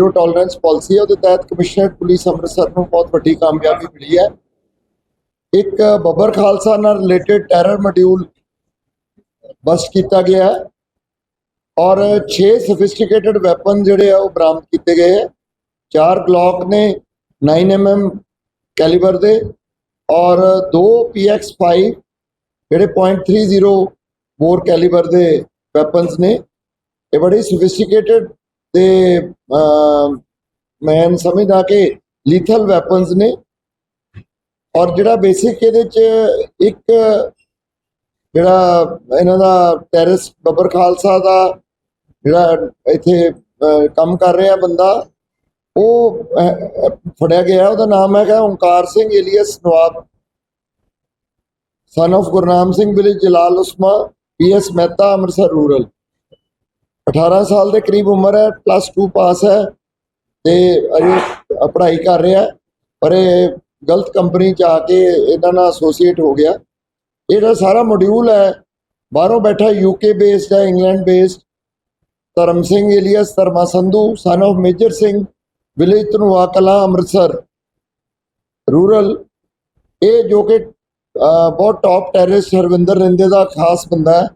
Zero tolerance policy ਹੈ, ਉਹਦੇ ਤਹਿਤ ਕਮਿਸ਼ਨਰੇਟ ਪੁਲਿਸ ਅੰਮ੍ਰਿਤਸਰ ਨੂੰ ਬਹੁਤ ਵੱਡੀ ਕਾਮਯਾਬੀ ਮਿਲੀ ਹੈ। ਇੱਕ ਬੱਬਰ ਖਾਲਸਾ ਨਾਲ ਰਿਲੇਟਡ ਟੈਰਰ ਮੋਡਿਊਲ ਬਸਟ ਕੀਤਾ ਗਿਆ ਹੈ ਔਰ 6 ਸੋਫਿਸਟੀਕੇਟਡ ਵੈਪਨ ਜਿਹੜੇ ਆ, ਉਹ ਬਰਾਮਦ ਕੀਤੇ ਗਏ ਹੈ। ਚਾਰ ਗਲੌਕ ਨੇ 9mm ਕੈਲੀਬਰ ਦੇ ਔਰ ਦੋ PX5 ਜਿਹੜੇ .30 ਬੋਰ ਕੈਲੀਬਰ ਦੇ ਵੈਪਨਸ ਨੇ। ਇਹ ਬੜੀ ਸੋਫਿਸਟੀਕੇਟਡ ਤੇ ਮੈਂ ਸਮਝਦਾ ਕਿ ਲੀਥਲ ਵੈਪਨਸ ਨੇ ਔਰ ਜਿਹੜਾ ਬੇਸਿਕ ਇਹਦੇ ਚ ਇੱਕ ਜਿਹੜਾ ਇਹਨਾਂ ਦਾ ਟੈਰਰਿਸਟ ਬੱਬਰ ਖਾਲਸਾ ਦਾ ਜਿਹੜਾ ਇੱਥੇ ਕੰਮ ਕਰ ਰਿਹਾ ਬੰਦਾ, ਉਹ ਫੜਿਆ ਗਿਆ, ਉਹਦਾ ਨਾਮ ਹੈਗਾ Onkar Singh alias Nawab. Son of Gurnam Singh village Jalal Usma PS Mehta Amritsar rural 18 ਸਾਲ ਦੇ ਕਰੀਬ ਉਮਰ ਹੈ ਪਲੱਸ 2 ਪਾਸ ਹੈ ਤੇ ਅਜੇ ਪੜ੍ਹਾਈ ਕਰ ਰਿਹਾ ਪਰ ਇਹ ਗਲਤ ਕੰਪਨੀ ਚ ਆ ਕੇ ਇਹਨਾਂ ਨਾਲ ਐਸੋਸੀਏਟ ਹੋ ਗਿਆ। ਇਹਦਾ ਸਾਰਾ ਮੋਡਿਊਲ ਹੈ, ਬਾਹਰੋਂ ਬੈਠਾ ਯੂਕੇ ਬੇਸਡ ਹੈ England based Dharam Singh alias Dharma Sandhu son of Major Singh village Dhanua Kalan, Amritsar rural ਇਹ ਜੋ ਕਿ ਬਹੁਤ ਟੌਪ ਟੈਰਰਿਸਟ ਹਰਵਿੰਦਰ ਰਿੰਦੇ ਦਾ ਖਾਸ ਬੰਦਾ ਹੈ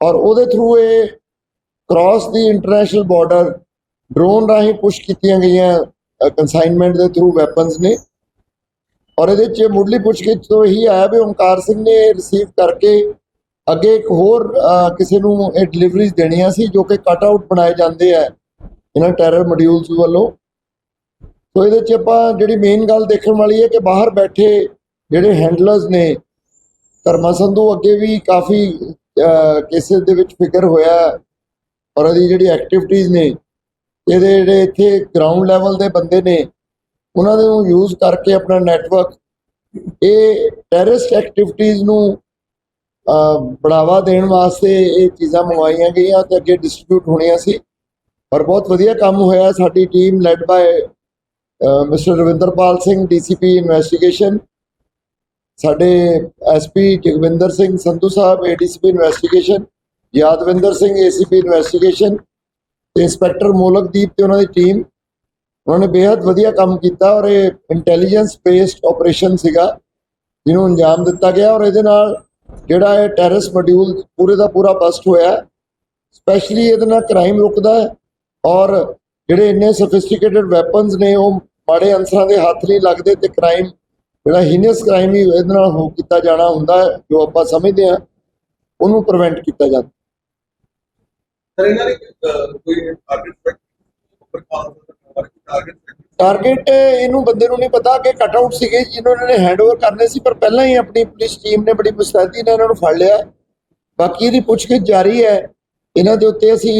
ਔਰ ਉਹਦੇ ਥਰੂ ਇਹ ਕ੍ਰਾਸ ਦੀ ਇੰਟਰਨੈਸ਼ਨਲ ਬਾਰਡਰ ਡਰੋਨ ਰਾਹੀਂ ਪੁਸ਼ ਕੀਤੀਆਂ ਗਈਆਂ ਕਨਸਾਈਨਮੈਂਟ ਦੇ ਥਰੂ ਵੈਪਨਸ ਨੇ। ਔਰ ਇਹਦੇ ਚ ਮੁੱਢਲੀ ਪੁੱਛਗਿੱਛ ਤੋਂ ਇਹੀ ਆਇਆ ਵੀ ਓਮਕਾਰ ਸਿੰਘ ਨੇ ਰਿਸੀਵ ਕਰਕੇ ਅੱਗੇ ਇੱਕ ਹੋਰ ਕਿਸੇ ਨੂੰ ਇਹ ਡਿਲੀਵਰੀਜ਼ ਦੇਣੀਆਂ ਸੀ, ਜੋ ਕਿ ਕਟ ਆਊਟ ਬਣਾਏ ਜਾਂਦੇ ਆ, ਇਹਨਾਂ ਟੈਰਰ ਮੋਡਿਊਲਸ ਵੱਲੋਂ। ਸੋ ਇਹਦੇ ਚ ਆਪਾਂ ਜਿਹੜੀ ਮੇਨ ਗੱਲ ਦੇਖਣ ਵਾਲੀ ਹੈ ਕਿ ਬਾਹਰ ਬੈਠੇ ਜਿਹੜੇ ਹੈਂਡਲਰਸ ਨੇ, ਧਰਮਾ ਸੰਧੂ ਅੱਗੇ ਵੀ ਕਾਫੀ ਕੇਸਿਸ ਦੇ ਵਿੱਚ ਫਿਕਰ ਹੋਇਆ। ਔਰ ਇਹਦੀ ਜਿਹੜੀ ਐਕਟੀਵਿਟੀਜ਼ ਨੇ, ਇਹਦੇ ਜਿਹੜੇ ਇੱਥੇ ਗਰਾਊਂਡ ਲੈਵਲ ਦੇ ਬੰਦੇ ਨੇ, ਉਹਨਾਂ ਨੂੰ ਯੂਜ਼ ਕਰਕੇ ਆਪਣਾ ਨੈਟਵਰਕ ਇਹ ਟੈਰਰਿਸਟ ਐਕਟੀਵਿਟੀਜ਼ ਨੂੰ ਬੜਾਵਾ ਦੇਣ ਵਾਸਤੇ ਇਹ ਚੀਜ਼ਾਂ ਮੰਗਵਾਈਆਂ ਗਈਆਂ ਤੇ ਅੱਗੇ ਡਿਸਟ੍ਰੀਬਿਊਟ ਹੋਣੀਆਂ ਸੀ। ਪਰ ਬਹੁਤ ਵਧੀਆ ਕੰਮ ਹੋਇਆ, ਸਾਡੀ team led by mister Ravinderpal Singh DCP investigation ਸਾਡੇ SP Jagvinder Singh Sandhu sahib ADCP investigation Yadvinder Singh ACP investigation ਤੇ ਇੰਸਪੈਕਟਰ ਮੋਲਕਦੀਪ ਤੇ ਉਹਨਾਂ ਦੀ ਟੀਮ ਉਹਨਾਂ ਨੇ ਬੇहद ਵਧੀਆ ਕੰਮ ਕੀਤਾ ਔਰ ਇਹ ਇੰਟੈਲੀਜੈਂਸ ਬੇਸਡ ਆਪਰੇਸ਼ਨ ਸੀਗਾ, ਜਿਹਨੂੰ ਅੰਜਾਮ ਦਿੱਤਾ ਗਿਆ ਔਰ ਇਹਦੇ ਨਾਲ ਜਿਹੜਾ ਇਹ ਟੈਰਰਿਸਟ ਮੋਡਿਊਲ ਪੂਰੇ ਦਾ ਪੂਰਾ ਬਸਟ ਹੋਇਆ ਸਪੈਸ਼ਲੀ ਇਹਦੇ ਨਾਲ ਕ੍ਰਾਈਮ ਰੁਕਦਾ ਹੈ ਔਰ ਜਿਹੜੇ ਇੰਨੇ ਸੋਫਿਸਟੀਕੇਟਡ ਵੈਪਨਸ ਨੇ ਉਹ ਮਾੜੇ ਅਨਸਰਾਂ ਦੇ ਹੱਥ ਨਹੀਂ ਲੱਗਦੇ ਤੇ ਕ੍ਰਾਈਮ ਜਿਹੜਾ ਹੀਨੀਅਸ ਕ੍ਰਾਈਮ ਹੀ ਇਹਦੇ ਨਾਲ ਹੋ ਕੀਤਾ ਜਾਣਾ ਹੁੰਦਾ ਜੋ ਆਪਾਂ ਸਮਝਦੇ ਹਾਂ, ਉਹਨੂੰ ਪ੍ਰੀਵੈਂਟ ਕੀਤਾ ਜਾਂਦਾ। ਸਰ ਇਹਨਾਂ ਨੇ ਅਹ, ਕੋਈ ਟਾਰਗੇਟ ਸੈਟ ਪ੍ਰਕਾਰ ਦਾ ਟਾਰਗੇਟ ਟਾਰਗੇਟ ਇਹਨੂੰ ਬੰਦੇ ਨੂੰ ਨਹੀਂ ਪਤਾ ਕਿ ਕਟ ਆਊਟ ਸੀਗੇ ਜਿਨ੍ਹਾਂ ਨੇ ਹੈਂਡਓਵਰ ਕਰਨੇ ਸੀ ਪਰ ਪਹਿਲਾਂ ਹੀ ਆਪਣੀ ਪੁਲਿਸ ਟੀਮ ਨੇ ਬੜੀ ਮੁਸਤੈਦੀ ਨਾਲ ਇਹਨਾਂ ਨੂੰ ਫੜ ਲਿਆ। ਬਾਕੀ ਇਹਦੀ ਪੁੱਛਗਿੱਛ ਜਾਰੀ ਹੈ। ਇਹਨਾਂ ਦੇ ਉੱਤੇ ਅਸੀਂ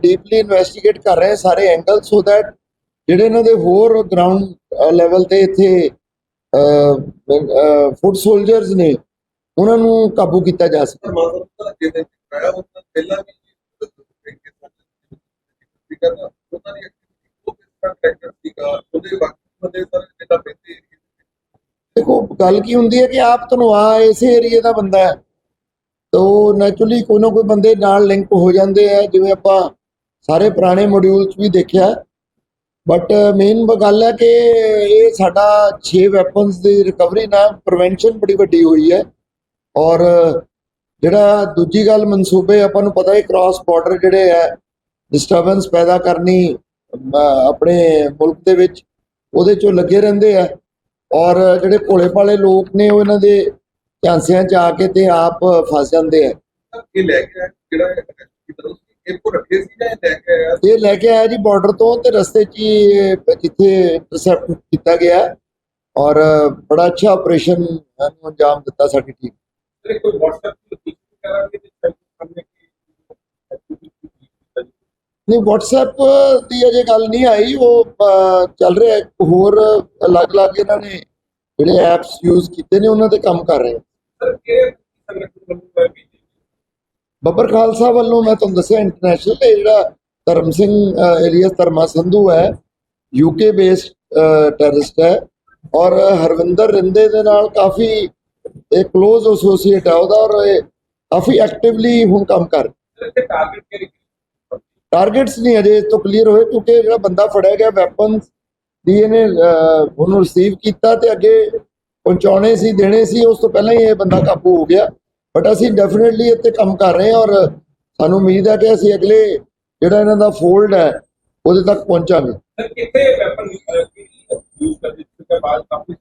ਡੀਪਲੀ ਇਨਵੈਸਟੀਗੇਟ ਕਰ ਰਹੇ ਹਾਂ ਸਾਰੇ ਐਂਗਲ ਸੋ ਦੈਟ ਜਿਹੜੇ ਇਹਨਾਂ ਦੇ ਹੋਰ ਗਰਾਊਂਡ ਲੈਵਲ ਤੇ ਇੱਥੇ ਫੁੱਟ ਸੋਲਜਰਸ ਨੇ ਉਹਨਾਂ ਨੂੰ ਕਾਬੂ ਕੀਤਾ ਜਾ ਸਕੇ। ਪਹਿਲਾਂ ਵੀ ਸਪੀਕਰ ਦਾ ਉਹਨਾਂ ਦੀ ਐਕਟੀਵਿਟੀ ਉਹ ਕਿਸ ਤਰ੍ਹਾਂ ਕਰੈਕਟਰ ਸੀਗਾ, ਉਹਦੇ ਬਾਕੀ ਬੰਦੇ ਸਰ ਜਿਹੜਾ ਪੈਂਦੇ ਦੇਖੋ, ਗੱਲ ਕੀ ਹੁੰਦੀ ਹੈ ਕਿ ਆਪ ਧਨਵਾ ਇਸੇ ਏਰੀਏ ਦਾ ਬੰਦਾ ਹੈ। ਤੋ ਨੈਚੁਰਲੀ ਕੋਈ ਨਾ ਕੋਈ ਬੰਦੇ ਨਾਲ ਲਿੰਕ ਹੋ ਜਾਂਦੇ ਆ, ਜਿਵੇਂ ਆਪਾਂ ਸਾਰੇ ਪੁਰਾਣੇ ਮੋਡਿਊਲਸ ਵੀ ਦੇਖਿਆ। ਬਟ ਮੇਨ ਗੱਲ ਹੈ ਕਿ ਇਹ ਸਾਡਾ 6 ਵੈਪਨਸ ਦੀ ਰਿਕਵਰੀ ਨਾਲ ਪ੍ਰੀਵੈਂਸ਼ਨ ਬੜੀ ਵੱਡੀ ਹੋਈ ਹੈ। ਔਰ ਜਿਹੜਾ ਦੂਜੀ ਗੱਲ ਮਨਸੂਬੇ ਆਪਾਂ ਨੂੰ ਪਤਾ ਹੈ ਕ੍ਰਾਸ ਬਾਰਡਰ ਜਿਹੜੇ ਹੈ ਡਿਸਟਰਬੈਂਸ ਪੈਦਾ ਕਰਨੀ ਆਪਣੇ ਮੁਲਕ ਦੇ ਵਿੱਚ ਉਹਦੇ ਚੋਂ ਲੱਗੇ ਰਹਿੰਦੇ ਆ। ਔਰ ਜਿਹੜੇ ਭੋਲੇ ਭਾਲੇ ਲੋਕ ਨੇ ਉਹ ਇਹਨਾਂ ਦੇ ਝਾਂਸਿਆਂ 'ਚ ਆ ਕੇ ਤੇ ਆਪ ਫਸ ਜਾਂਦੇ ਆ। ਇਹ ਲੈ ਕੇ ਆਇਆ ਜਿਹੜਾ ਕਿਧਰੋਂ ਸੀ ਇਹ ਕੋ ਰੱਖੇ ਸੀ ਜਾਂ ਇਹ ਲੈ ਕੇ ਆਇਆ? ਇਹ ਲੈ ਕੇ ਆਇਆ ਜੀ ਬਾਰਡਰ ਤੋਂ ਤੇ ਰਸਤੇ 'ਚ ਜਿੱਥੇ ਇੰਟਰਸੈਪਟ ਕੀਤਾ ਗਿਆ। ਔਰ ਬੜਾ ਅੱਛਾ ਆਪਰੇਸ਼ਨ ਨੂੰ ਅੰਜਾਮ ਦਿੱਤਾ ਸਾਡੀ ਟੀਮ ਕੋਈ WhatsApp ਤੇ ਲਿੰਕ ਵਗੈਰਾ ਵੀ ਦਿੱਤਾ ਸਾਹਮਣੇ ਕੀ ਨਹੀਂ WhatsApp ਦੀ ਅਜੇ ਗੱਲ ਨਹੀਂ ਆਈ ਉਹ ਚੱਲ ਰਿਹਾ ਹੈ। ਹੋਰ ਅਲੱਗ-ਅਲੱਗ ਇਹਨਾਂ ਨੇ ਜਿਹੜੇ ਐਪਸ ਯੂਜ਼ ਕੀਤੇ ਨੇ ਉਹਨਾਂ ਤੇ ਕੰਮ ਕਰ ਰਹੇ ਬੱਬਰ ਖਾਲਸਾ ਵੱਲੋਂ ਮੈਂ ਤੁਹਾਨੂੰ ਦੱਸਿਆ ਇੰਟਰਨੈਸ਼ਨਲ ਤੇ ਜਿਹੜਾ ਧਰਮ ਸਿੰਘ ਏਰੀਅਸ ਧਰਮਾ ਸੰਧੂ ਹੈ ਯੂਕੇ ਬੇਸਡ ਟੈਰਰਿਸਟ ਹੈ ਔਰ ਹਰਵਿੰਦਰ ਰਿੰਦੇ ਦੇ ਨਾਲ ਕਾਫੀ ਇਹ ক্লোਜ਼ ਐਸੋਸੀਏਟ ਹੈ ਉਹਦਾ ਔਰ ਇਹ ਕਾਫੀ ਐਕਟਿਵਲੀ ਹੁਣ ਕੰਮ ਕਰ ਰਿਹਾ। ਸਰ ਇਹ ਟਾਰਗੇਟ ਕਿਹੜੀ ਟਾਰਗੇਟਸ ਨਹੀਂ ਅਜੇ ਇਸ ਤੋਂ ਕਲੀਅਰ ਹੋਏ ਕਿਉਂਕਿ ਜਿਹੜਾ ਬੰਦਾ ਫੜਿਆ ਗਿਆ ਵੈਪਨਸ ਦੀ ਇਹਨੇ ਉਹਨੂੰ ਰਿਸੀਵ ਕੀਤਾ ਤੇ ਅੱਗੇ ਪਹੁੰਚਾਉਣੇ ਸੀ ਦੇਣੇ ਸੀ ਉਸ ਤੋਂ ਪਹਿਲਾਂ ਹੀ ਇਹ ਬੰਦਾ ਕਾਬੂ ਹੋ ਗਿਆ। ਬਟ ਅਸੀਂ ਡੈਫੀਨਿਟਲੀ ਇੱਥੇ ਕੰਮ ਕਰ ਰਹੇ ਹਾਂ ਔਰ ਸਾਨੂੰ ਉਮੀਦ ਹੈ ਕਿ ਅਸੀਂ ਅਗਲੇ ਜਿਹੜਾ ਇਹਨਾਂ ਦਾ ਫੋਲਡ ਹੈ ਉਹਦੇ ਤੱਕ ਪਹੁੰਚਾਂਗੇ। ਸਰ ਕਿੱਥੇ ਵੈਪਨ ਯੂਜ਼ ਕਰਦੇ ਜਿਸ ਬਾਅਦ ਕਾਫੀ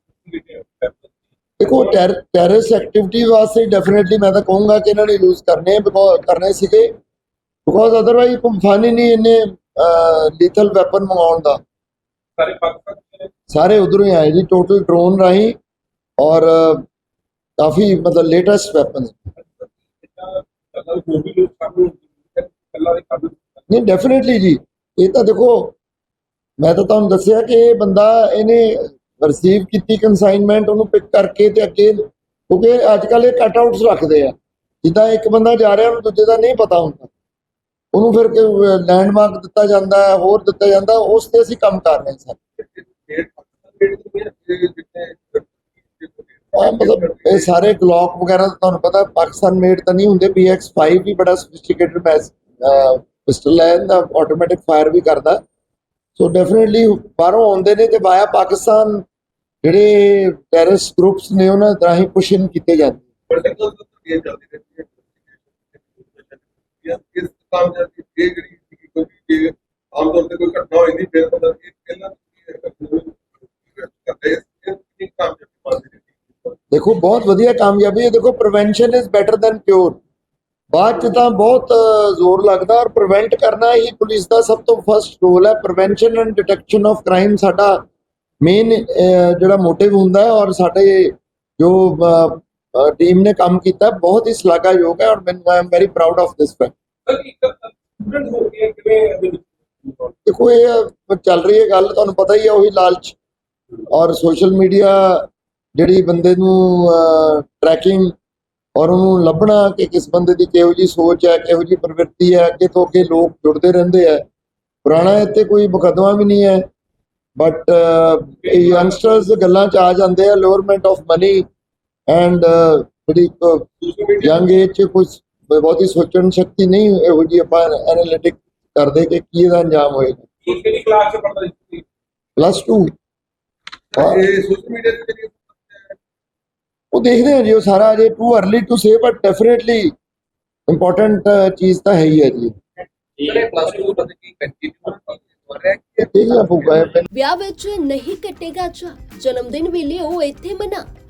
ਦੇਖੋ ਟੈਰਰਿਸਟ ਐਕਟੀਵਿਟੀ ਵਾਸਤੇ ਡੈਫੀਨਿਟਲੀ ਮੈਂ ਤਾਂ ਕਹੂੰਗਾ ਕਿ ਇਹਨਾਂ ਨੇ ਯੂਜ਼ ਕਰਨੇ ਕਰਨੇ ਸੀਗੇ। ਬਿਕੋਜ਼ ਅਦਰਵਾਈਜ਼ ਫਨ ਹੀ ਨਹੀਂ ਇਹਨੇ ਲੀਥਲ ਵੈਪਨ ਮੰਗਾਉਣ ਦਾ। ਸਾਰੇ ਪਾਕਿਸਤਾਨ ਦੇ ਸਾਰੇ ਉਧਰੋਂ ਹੀ ਆਏ ਜੀ ਟੋਟਲ ਡਰੋਨ ਰਾਹੀਂ ਔਰ ਕਾਫੀ ਮਤਲਬ ਲੇਟੈਸਟ ਵੈਪਨ ਨਹੀਂ ਡੈਫੀਨਿਟਲੀ ਜੀ। ਇਹ ਤਾਂ ਦੇਖੋ ਮੈਂ ਤਾਂ ਤੁਹਾਨੂੰ ਦੱਸਿਆ ਕਿ ਇਹ ਬੰਦਾ ਇਹਨੇ ਰਿਸੀਵ ਕੀਤੀ ਕਨਸਾਈਨਮੈਂਟ ਉਹਨੂੰ ਪਿਕ ਕਰਕੇ ਤੇ ਅੱਗੇ ਕਿਉਂਕਿ ਅੱਜ ਕੱਲ ਇਹ ਕੱਟ ਆਊਟਸ ਰੱਖਦੇ ਆ। ਜਿੱਦਾਂ ਇੱਕ ਬੰਦਾ ਜਾ ਰਿਹਾ ਉਹਨੂੰ ਦੂਜੇ ਦਾ ਨਹੀਂ ਪਤਾ ਹੁੰਦਾ। ਉਹਨੂੰ ਫਿਰ ਲੈਂਡਮਾਰਕ ਦਿੱਤਾ ਜਾਂਦਾ ਹੈ ਹੋਰ ਦਿੱਤਾ ਜਾਂਦਾ ਉਸ ਤੇ ਅਸੀਂ ਕੰਮ ਕਰ ਰਹੇ ਹਾਂ ਸਰ। ਦੀ ਮਤਲਬ ਇਹ ਸਾਰੇ ਗਲੌਕ ਵਗੈਰਾ ਤਾਂ ਤੁਹਾਨੂੰ ਪਤਾ ਪਾਕਿਸਤਾਨ ਮੇਡ ਤਾਂ ਨਹੀਂ ਹੁੰਦੇ PX5 ਵੀ ਬੜਾ ਸੋਫਿਸਟੀਕੇਟਡ ਮੈਸ ਪਿਸਟਲ ਹੈ ਇਹਦਾ ਆਟੋਮੈਟਿਕ ਫਾਇਰ ਵੀ ਕਰਦਾ। ਸੋ ਡੈਫੀਨਿਟਲੀ ਬਾਹਰੋਂ ਆਉਂਦੇ ਨੇ ਤੇ ਵਾਇਆ ਪਾਕਿਸਤਾਨ ਜਿਹੜੇ ਟੈਰਰਿਸਟ ਗਰੁੱਪਸ ਨੇ ਉਹਨਾਂ ਰਾਹੀਂ ਪੁਸ਼ ਇਨ ਕੀਤੇ ਜਾਂਦੇ ਪਰਟੀਕੂਲਰ ਇਹ ਚੱਲਦੀ ਰਹਿੰਦੀ ਹੈ। ਇਸ ਕੰਮ ਇਹ ਜਿਹੜੀ ਸੀ ਕੋਈ ਵੀ ਜੇ ਆਮ ਤੌਰ ਤੇ ਕੋਈ ਘਟਨਾ ਹੋਈ ਨਹੀਂ ਫਿਰ ਪਤਾ ਇਹ ਪਹਿਲਾਂ ਦੇਖੋ, ਬਹੁਤ ਵਧੀਆ ਕਾਮਯਾਬੀ ਹੈ। ਦੇਖੋ prevention is better than cure ਬਾਅਦ ਚ ਤਾਂ ਬਹੁਤ ਜ਼ੋਰ ਲੱਗਦਾ ਔਰ ਪ੍ਰੀਵੈਂਟ ਕਰਨਾ ਹੀ ਪੁਲਿਸ ਦਾ ਸਭ ਤੋਂ ਫਰਸਟ ਰੋਲ ਹੈ। Prevention and detection of crime ਸਾਡਾ ਮੇਨ ਜਿਹੜਾ ਮੋਟਿਵ ਹੁੰਦਾ ਹੈ ਔਰ ਸਾਡੇ ਜੋ ਟੀਮ ਨੇ ਕੰਮ ਕੀਤਾ ਬਹੁਤ ਹੀ ਸ਼ਲਾਘਾਯੋਗ ਹੈ ਔਰ ਮੈਨੂੰ I am very proud of this fact ਦੇਖੋ ਇਹ ਚੱਲ ਰਹੀ ਹੈ ਗੱਲ ਤੁਹਾਨੂੰ ਪਤਾ ਹੀ ਹੈ ਉਹੀ ਲਾਲਚ ਔਰ ਸੋਸ਼ਲ ਮੀਡੀਆ ਜਿਹੜੀ ਬੰਦੇ ਨੂੰ ਟਰੈਕਿੰਗ ਔਰ ਉਹਨੂੰ ਲੱਭਣਾ ਕਿ ਕਿਸ ਬੰਦੇ ਦੀ ਕਿਹੋ ਜੀ ਸੋਚ ਹੈ ਕਿਹੋ ਜੀ ਪ੍ਰਵਿਰਤੀ ਹੈ ਅੱਗੇ ਤੋਂ ਅੱਗੇ ਲੋਕ ਜੁੜਦੇ ਰਹਿੰਦੇ ਆ ਪੁਰਾਣਾ ਇੱਥੇ ਕੋਈ ਮੁਕੱਦਮਾ ਵੀ ਨਹੀਂ ਹੈ ਬਟ ਇਹ ਯੰਗਸਟਰਸ ਗੱਲਾਂ ਚ ਆ ਜਾਂਦੇ ਆ ਲੋਅਰਮੈਂਟ ਆਫ ਮਨੀ ਐਂਡ ਜਿਹੜੀ ਯੰਗ ਏਜ ਚ ਕੁਝ ਬਹੁਤੀ ਸੋਚਣ ਸ਼ਕਤੀ ਨਹੀਂ ਇਹੋ ਜੀ ਆਪਾਂ ਐਨਾਲਿਟਿਕ ਕਰਦੇ ਕਿ ਕੀ ਇਹਦਾ ਅੰਜਾਮ ਹੋਏਗਾ ਇਹ ਕਿਹੜੀ ਕਲਾਸ ਚ ਪੜਦਾ ਸੀ ਪਲੱਸ 2 ਇਹ ਸੋਸ਼ਲ ਮੀਡੀਆ ਦੇ ਜਿਹੜੀ ਉਹ ਦੇਖਦੇ ਆ ਜੀ ਉਹ ਸਾਰਾ ਅਜੇ too early to say but definitely important ਚੀਜ਼ ਤਾਂ ਹੈ ਹੀ ਹੈ ਜੀ ਜਿਹੜੇ ਪਲੱਸ 2 ਬੰਦੇ ਕੀ ਕੰਟੀਨਿਊ ਕਰ ਰਿਹਾ ਇਹ ਦੇਖਣਾ ਪਊਗਾ ਇਹ ਵਿਆਹ ਵਿੱਚ ਨਹੀਂ ਕੱਟੇਗਾ ਚਾ ਜਨਮ ਦਿਨ ਵੀ ਲਿਓ ਇੱਥੇ ਮਨਾ